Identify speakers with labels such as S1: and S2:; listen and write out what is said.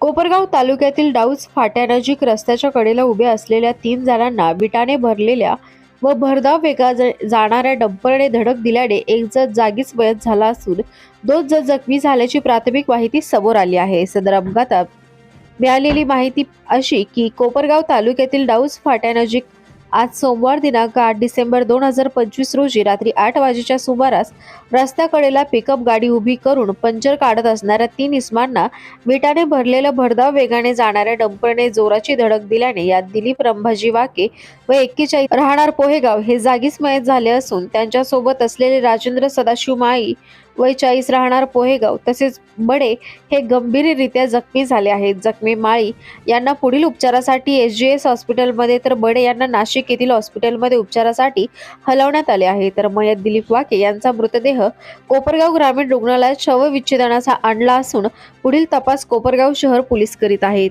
S1: कोपरगाव तालुक्यातील डाऊज फाट्यानजीक रस्त्याच्या कडेला उभ्या असलेल्या तीन जणांना बिटाने भरलेल्या व भरधाव वेगा ज- जाणाऱ्या डंपरने धडक दिल्याने एक जण जागीच मयत झाला असून दोन जण जखमी झाल्याची प्राथमिक माहिती समोर आली आहे. सदर अपघातात मिळालेली माहिती अशी की कोपरगाव तालुक्यातील डाऊज फाट्यानजीक आज सोमवार दिनांक आठ डिसेंबर दोन हजार पंचवीस रोजी रात्री आठ वाजेच्या सुमारास रस्त्याकडेला पिकअप गाडी उभी करून पंचर काढत असणाऱ्या तीन इस्मांना विटाने भरलेलं भरधाव वेगाने जाणाऱ्या डंपरने जोराची धडक दिल्याने यात दिलीप रंभाजी वाके व एक्केचाळीस राहणार पोहेगाव हे जागीच मयत झाले असून त्यांच्यासोबत असलेले राजेंद्र सदाशिव माई वय चाळीस राहणार पोहेगाव. तसेच बडे हे गंभीररित्या जखमी झाले आहेत. जखमी माळी यांना पुढील उपचारासाठी एस जी एस हॉस्पिटलमध्ये तर बडे यांना नाशिक येथील हॉस्पिटलमध्ये उपचारासाठी हलवण्यात आले आहे. तर मयत दिलीप वाके यांचा मृतदेह कोपरगाव ग्रामीण रुग्णालयात शवविच्छेदनाचा आणला असून पुढील तपास कोपरगाव शहर पोलीस करीत आहेत.